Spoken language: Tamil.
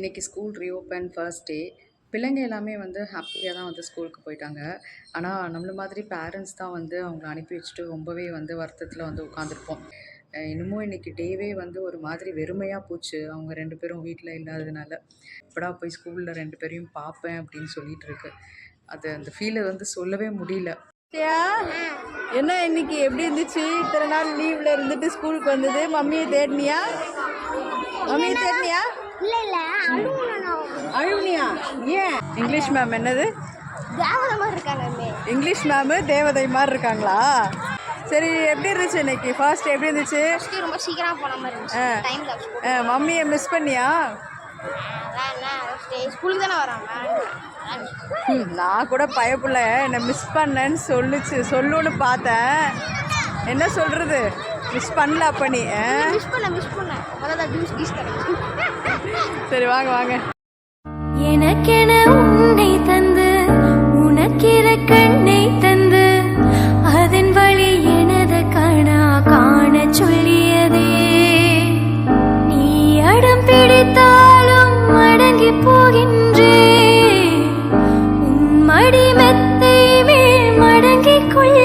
இன்றைக்கி ஸ்கூல் ரீஓப்பன் ஃபர்ஸ்ட் டே பிள்ளைங்க எல்லாமே வந்து ஹாப்பியாக தான் வந்து ஸ்கூலுக்கு போயிட்டாங்க. ஆனால் நம்மள மாதிரி பேரண்ட்ஸ் தான் வந்து அவங்கள அனுப்பி வச்சுட்டு ரொம்பவே வந்து வருத்தத்தில் வந்து உட்காந்துருப்போம் இன்னமும் இன்றைக்கி டேவே வந்து ஒரு மாதிரி வெறுமையாக போச்சு. அவங்க ரெண்டு பேரும் வீட்டில் இல்லாததுனால. எப்படா போய் ஸ்கூலில் ரெண்டு பேரையும் பார்ப்பேன் அப்படின்னு சொல்லிட்டு இருக்கு. அது அந்த ஃபீலை வந்து சொல்லவே முடியல. என்ன இன்னைக்கு? எப்படி இருந்துச்சு? இத்தனை நாள் லீவ்ல இருந்துட்டு ஸ்கூலுக்கு வந்தது? மம்மியை தேடினியா? மம்மியை தேடினியா? இல்ல இல்ல அழுவனியா ஏன்? இங்கிலீஷ் மேம் என்னது? இங்கிலீஷ் மேமு தேவதை மாதிரி இருக்காங்களா? சரி எப்படி இருந்துச்சு இன்னைக்கு? ஃபர்ஸ்ட் எப்படி இருந்துச்சு? ரொம்ப சீக்கிரம் போன மாதிரி இருந்துச்சு. மம்மியை மிஸ் பண்ணியா? ஸ்கூலுக்கு தானே வராங்க. ம், நான் கூட பயப்புல என்னை மிஸ் பண்ணேன்னு சொல்லுச்சு சொல்லுன்னு பார்த்தேன். என்ன சொல்றது? மிஸ் பண்ணல அப்போ நீ மிஸ் பண்ண மிஸ் பண்ண சரி வாங்க வாங்க. எனக்கென உன்னை தந்து உனக்கிற கண்ணை தந்து அதன் வழி எனது கணா காண சொல்லியதே. நீ அடம் பிடித்தாலும் மடங்கி போகின்றே. உன் மடி மெத்தை மேல் மடங்கிக் கொள்ள